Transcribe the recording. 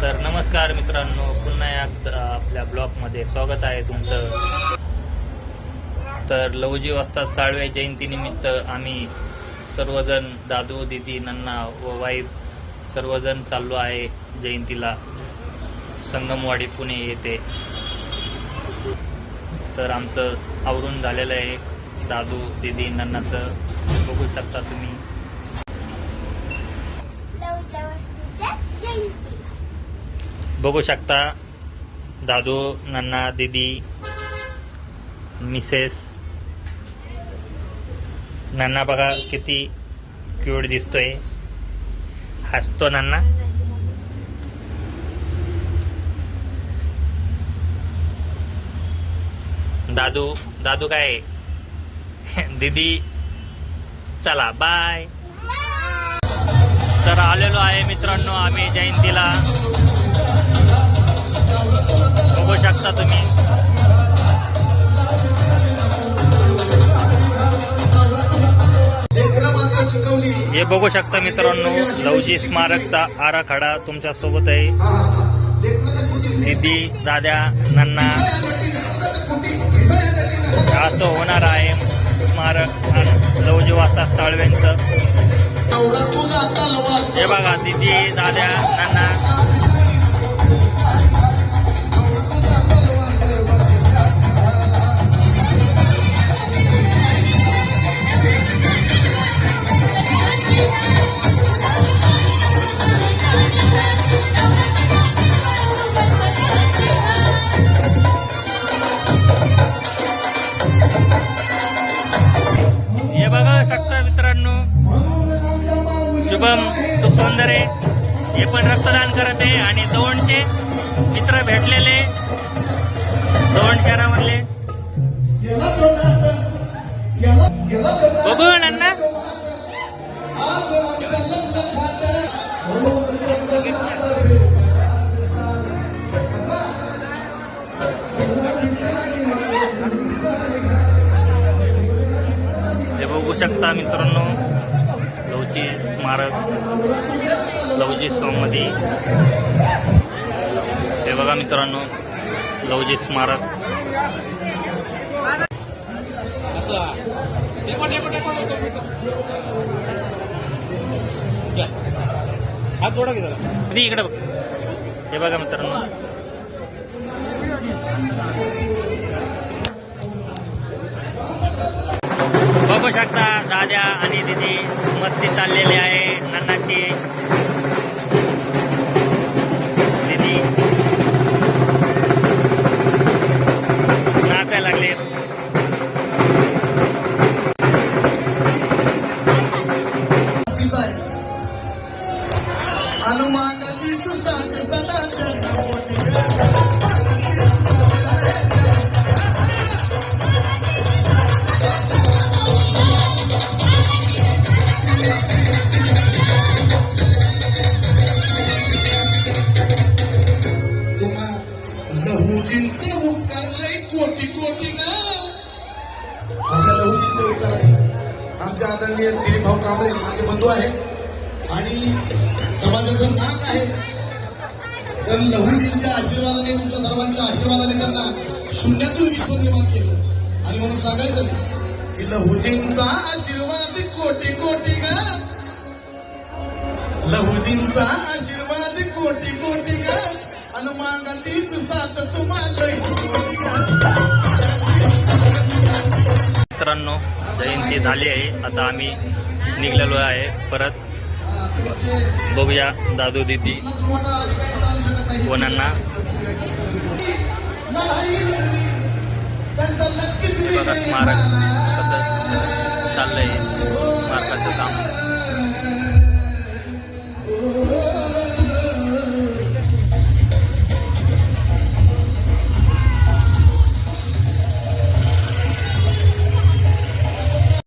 तर नमस्कार मित्रांनो पुन्हा एकदा आपल्या ब्लॉगमध्ये स्वागत आहे तुमचं. तर लवजी वाजता साळवे जयंतीनिमित्त आम्ही सर्वजण दादू दिदी नन्ना व वाईफ सर्वजण चाललो आहे जयंतीला. संगमवाडी पुणे येथे. तर आमचं आवरून झालेलं आहे दादू दिदी नन्नाचं. बघू शकता तुम्ही लवच्या वस्तूच्या जयंती बघू शकता. दादू नन्ना दिदी मिसेस. नन्ना बघा किती क्यूट दिसतोय. हसतो नन्ना. दादू दादू काय? दिदी. चला बाय तर आलेलो आहे मित्रांनो आम्ही जयंतीला. शकता तुम्ही? लेकरं मात्र शिकवली हे बघू शकता मित्रांनो लवजी स्मारकचा आराखडा तुमच्यासोबत आहे? दिदी दाद्या नन्ना. असं होणार आहे स्मारक आणि लवजी तुझा तलवार हे बघा दिदी दाद्या नन्ना. शकता मित्रांनो. शुभम सुखसुंदरे हे पण रक्तदान करत आहे आणि दौंडचे मित्र भेटलेले दौंड शहरामधले. बघू अण्णा. Thank you. बघू शकता मित्रांनो लवची स्मारक लवजी समाधी हे बघा मित्रांनो लवजी स्मारक. हात जोडा की जरा. इकडे बघ. हे बघा मित्रांनो. बघू शकता दाद्या आणि दिदी मस्ती चाललेली आहे. नन्नाची दिदी. नाचायला लागले. तिचा अनुमानाचीच साथ सदा अशा आहे. आमचे आदरणीय दिलीप भाऊ कांबळे माझे बंधू आहेत. आणि समाजाचं नाक आहे. तर लहुजींच्या आशीर्वादाने तुमच्या सर्वांच्या आशीर्वादाने त्यांना शून्यातून विश्व निर्माण केलं. आणि म्हणून सांगायचं की लहुजींचा आशीर्वाद कोटी कोटी गा. लहुजींचा आशीर्वाद कोटी कोटी गा. आणि मागाचीच साथ तुम्हाला जयंती झाली आहे. आता आम्ही निघलेलो आहे. परत बघूया दादू दिदी कोणांना. बघा स्मारक कसं चाललंय. स्मारकाचं काम.